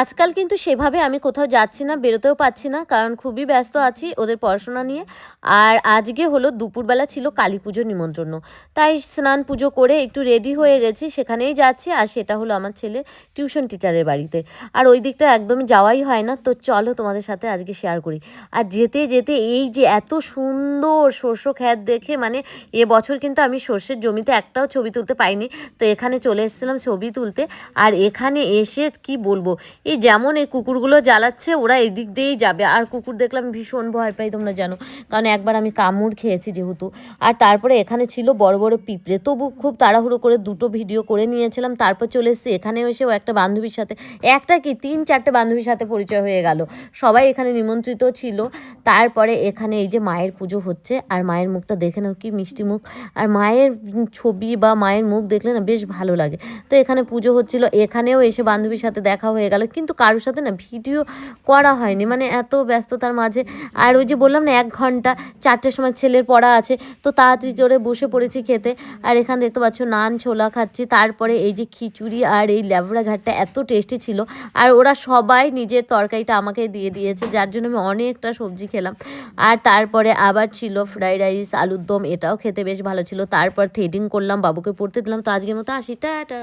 আজকাল কিন্তু সেভাবে আমি কোথাও যাচ্ছি না, বেরোতেও পাচ্ছি না, কারণ খুবই ব্যস্ত আছি ওদের পড়াশোনা নিয়ে। আর আজকে হলো দুপুরবেলা ছিল কালী পুজো নিমন্ত্রণ। তাই স্নান পুজো করে একটু রেডি হয়ে গেছি, সেখানেই যাচ্ছি। আর সেটা হলো আমার ছেলে টিউশন টিচারের বাড়িতে। আর ওই দিকটা একদমই যাওয়াই হয় না। তো চলো তোমাদের সাথে আজকে শেয়ার করি। আর যেতে যেতে এই যে এত সুন্দর শস্য খ্যাত দেখে মানে এ বছর কিন্তু আমি সর্ষের জমিতে একটাও ছবি তুলতে পাইনি। তো এখানে চলে এসেছিলাম ছবি তুলতে। আর এখানে এসে কি বলব এই যেমন এই কুকুরগুলো জ্বালাচ্ছে, ওরা এদিক দিয়েই যাবে। আর কুকুর দেখলাম ভীষণ ভয় পাই, তোমরা জানো। কারণ একবার আমি কামড় খেয়েছি যেহেতু। আর তারপরে এখানে ছিল বড় বড় পিঁপড়ে। তবু খুব তাড়াহুড়ো করে দুটো ভিডিও করে নিয়েছিলাম। তারপর চলে এসেছি এখানে এসেও একটা বান্ধবীর সাথে। একটা কি, তিন, চারটে বান্ধবীর সাথে পরিচয় হয়ে গেল। সবাই এখানে নিমন্ত্রিত ছিল। তারপরে এখানে এই যে মায়ের পুজো হচ্ছে, আর মায়ের মুখটা দেখে নাও কি মিষ্টি মুখ। আর মায়ের ছবি বা মায়ের মুখ দেখলে না বেশ ভালো লাগে। তো এখানে পুজো হচ্ছিল। এখানেও এসে বান্ধবীর সাথে দেখা হয়ে গেল। কিন্তু কারোর সাথে না ভিডিও করা হয়নি। মানে এত ব্যস্ততার মাঝে। আর ওই যে বললাম না, এক ঘণ্টা, চারটের সময় ছেলের পড়া আছে। তো তাড়াতাড়ি করে বসে পড়েছি খেতে। আর এখানে দেখতে পাচ্ছ, নান, ছোলা খাচ্ছি। তারপরে এই যে খিচুড়ি আর এই ল্যাবড়া ঘাটটা এত টেস্টি ছিল। আর ওরা সবাই নিজের তরকারিটা আমাকে দিয়ে দিয়েছে, যার জন্য আমি অনেকটা সবজি খেলাম। আর তারপরে আবার ছিল ফ্রাইড রাইস আলুর দম, এটাও খেতে বেশ ভালো ছিল। তারপর থ্রেডিং করলাম, বাবুকে পড়তে দিলাম। তো আজকের মতো আসি, টাটা।